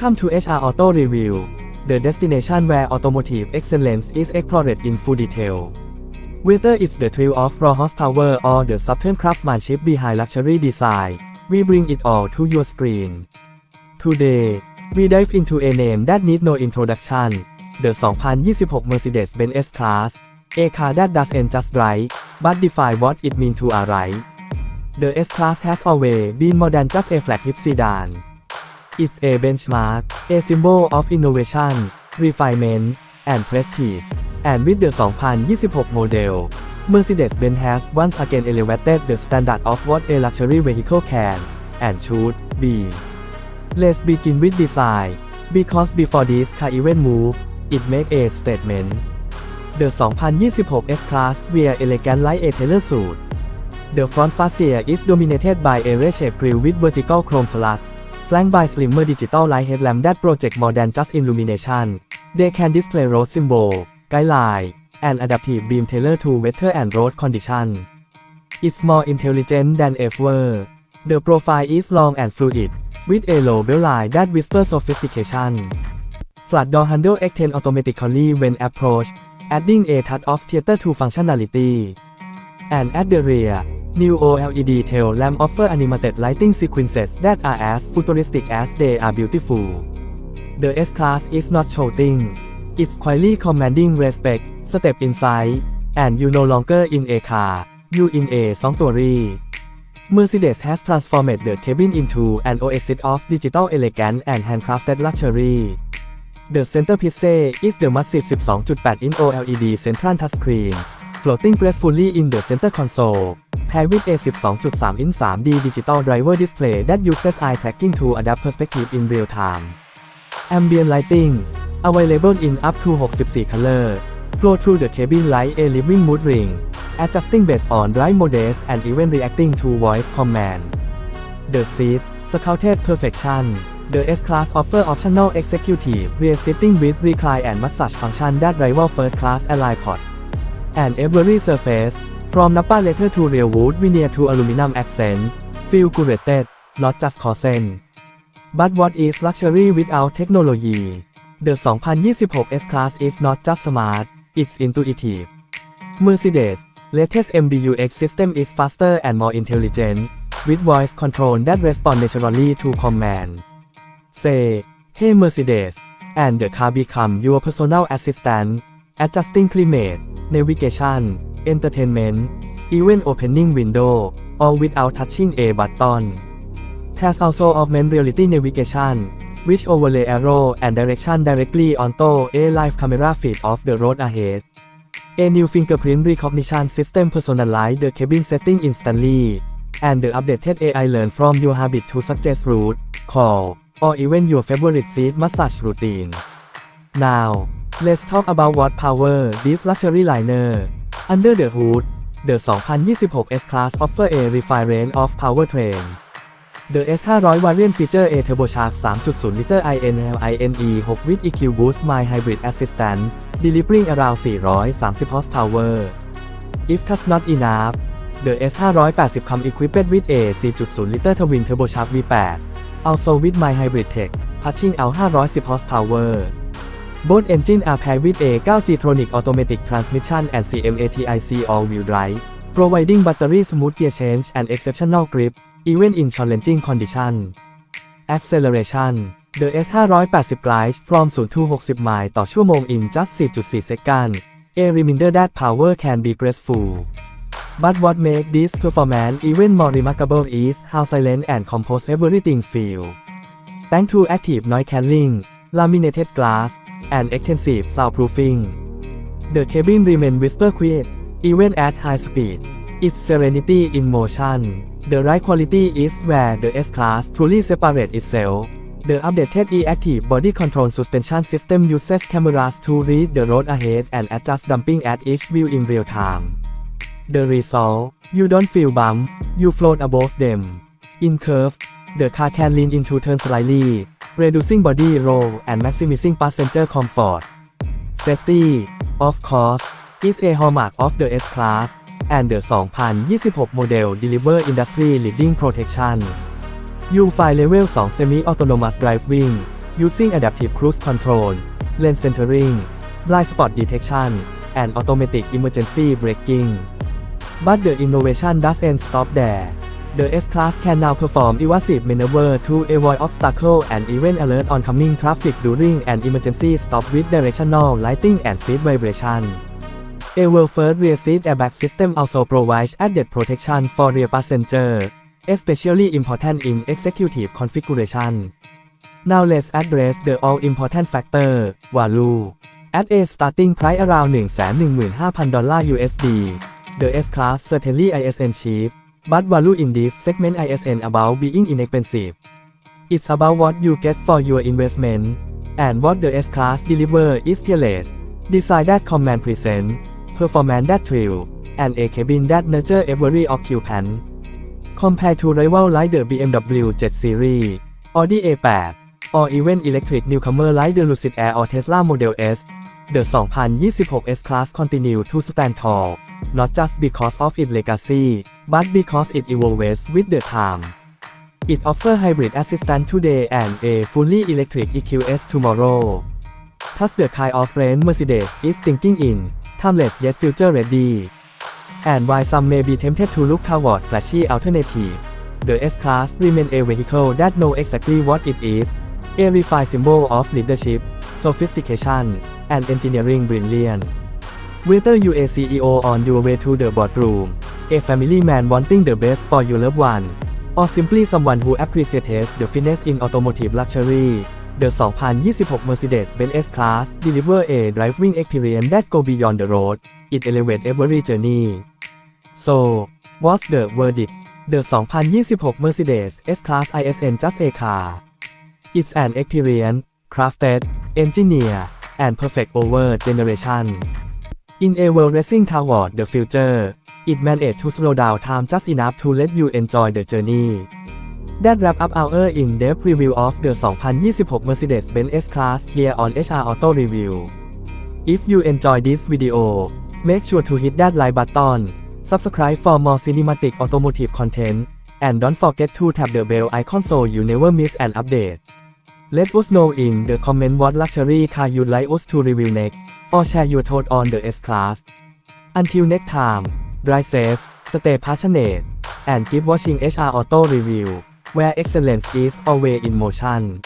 Welcome to HR Auto Review, the destination where automotive excellence is explored in full detail. Whether it's the thrill of raw horsepower or the subtle craftsmanship behind luxury design, we bring it all to your screen. Today, we dive into a name that needs no introduction, the 2026 Mercedes-Benz S-Class, a car that doesn't just drive, but define what it means to a ride. The S-Class has always been more than just a flagship sedan. It's a benchmark, a symbol of innovation, refinement, and prestige. And with the 2026 model, Mercedes-Benz has once again elevated the standard of what a luxury vehicle can and should be. Let's begin with design, because before this car even move, it make a statement. The 2026 S-Class wear elegant like a tailor suit. The front fascia is dominated by a ray-shaped grille with vertical chrome slot, flanked by slimmer digital light headlamp that project more than just illumination. They can display road symbol, guideline, and adaptive beam tailored to weather and road condition. It's more intelligent than ever. The profile is long and fluid, with a low bell line that whispers sophistication. Flat door handle extend automatically when approached, adding a touch of theater to functionality. And at the rear, new OLED tail lamp offer animated lighting sequences that are as futuristic as they are beautiful. The S-Class is not shouting. It's quietly commanding respect, step inside, and you no longer in a car, you in a sanctuary. Mercedes has transformed the cabin into an oasis of digital elegance and handcrafted luxury. The centerpiece is the massive 12.8-inch OLED central touchscreen, floating gracefully in the center console, paired with a 12.3-inch 3D digital driver display that uses eye tracking to adapt perspective in real time. Ambient lighting, available in up to 64 color, flow through the cabin like a living mood ring, adjusting based on drive modes and even reacting to voice command. The seat, sculpted perfection. The S-Class offer optional executive rear seating with recline and massage function that rival first-class Ally Pod. And every surface, from Napa leather to real wood veneer to aluminum accent, feel curated, not just Corsen But what is luxury without technology? The 2026 S-Class is not just smart, it's intuitive. Mercedes, latest MBUX system is faster and more intelligent, with voice control that responds naturally to command. Say, hey Mercedes, and the car become your personal assistant, adjusting climate, navigation, entertainment, Event opening window, all without touching a button. Has also augmented reality navigation, which overlay arrow and direction directly onto a live camera feed of the road ahead. A new fingerprint recognition system personalize the cabin setting instantly, and the updated AI learn from your habit to suggest route, call, or even your favorite seat massage routine. Now, let's talk about what power this luxury liner. Under the hood, the 2026 S-Class offer a refined range of powertrain. The S500 variant feature a turbocharged 3.0-liter INL-INE 6 with EQ Boost My Hybrid Assistant, delivering around 430 horsepower. If that's not enough, the S580 come equipped with a 4.0-liter twin turbocharged V8, also with My Hybrid Tech, pushing out 510 horsepower. Both engine are paired with a 9G Tronic automatic transmission and CMATIC all-wheel drive, providing battery smooth gear change and exceptional grip, even in challenging conditions. Acceleration The S580 glides from 0 to 60 miles ต่อชั่วโมง in just 4.4 seconds, a reminder that power can be graceful. But what makes this performance even more remarkable is how silent and composed everything feels. Thanks to active noise cancelling, laminated glass, and extensive soundproofing. The cabin remains whisper quiet, even at high speed. It's serenity in motion. The right quality is where the S-Class truly separates itself. The updated e-active body control suspension system uses cameras to read the road ahead and adjust damping at each wheel in real time. The result, you don't feel bump, you float above them. In curve, the car can lean into turn slightly, reducing body roll and maximizing passenger comfort. Safety, of course, is a hallmark of the S-Class, and the 2026 model deliver industry leading protection. You find level 2 semi-autonomous driving, using adaptive cruise control, lane centering, blind spot detection, and automatic emergency braking. But the innovation doesn't stop there. The S-Class can now perform evasive maneuver to avoid obstacle and even alert oncoming traffic during an emergency stop with directional lighting and seat vibration. A well-first rear seat airbag system also provides added protection for rear passenger, especially important in executive configuration. Now let's address the all-important factor, value. At a starting price around 115,000 dollar USD, the S-Class certainly ISN cheap, but value in this segment ISN about being inexpensive. It's about what you get for your investment, and what the S-Class deliver is fearless, design that command present, performance that thrill, and a cabin that nurture every occupant. Compared to rival like the BMW 7 Series, Audi A8, or even electric newcomer like the Lucid Air or Tesla Model S, the 2026 S-Class continue to stand tall, not just because of its legacy, but because it evolves with the time. It offers hybrid assistance today and a fully electric EQS tomorrow. That's the kind of range Mercedes is thinking in, timeless yet future ready. And while some may be tempted to look toward flashy alternative, the S-Class remains a vehicle that knows exactly what it is, a refined symbol of leadership, sophistication, and engineering brilliance. Whether you a CEO on your way to the boardroom, a family man wanting the best for your loved one, or simply someone who appreciates the finesse in automotive luxury, the 2026 Mercedes-Benz S-Class deliver a driving experience that go beyond the road. It elevates every journey. So, what's the verdict? The 2026 Mercedes S-Class ISN just a car. It's an experience, crafted, engineered, and perfect over generation. In a world racing toward the future, it managed to slow down time just enough to let you enjoy the journey. That wrap up our in-depth review of the 2026 Mercedes-Benz S-Class here on HR Auto Review. If you enjoy this video, make sure to hit that like button, subscribe for more cinematic automotive content, and don't forget to tap the bell icon so you never miss an update. Let us know in the comment what luxury car you'd like us to review next, Oh, or share your thoughts on the S-Class. Until next time, drive safe, stay passionate, and keep watching HR Auto Review, where excellence is always in motion.